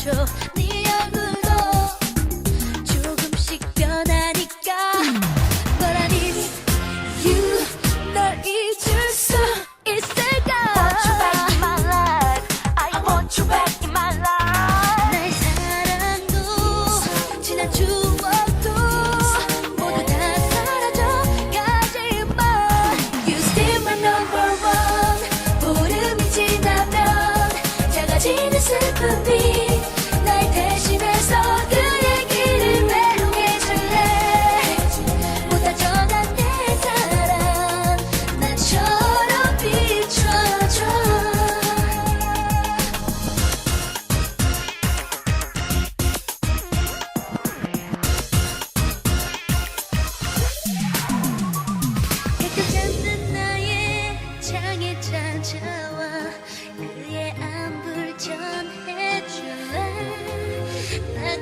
비춰줘 네 얼굴도 조금씩 변하니까 But I need you 널 잊을 수 있을까 Want you back in my life. I want you back in my life. 나의 사랑도 지난 추억도 모두 다 사라져가지만 You still my number one 보름이 지나면 작아지는 슬픔이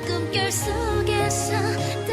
꿈결 속에서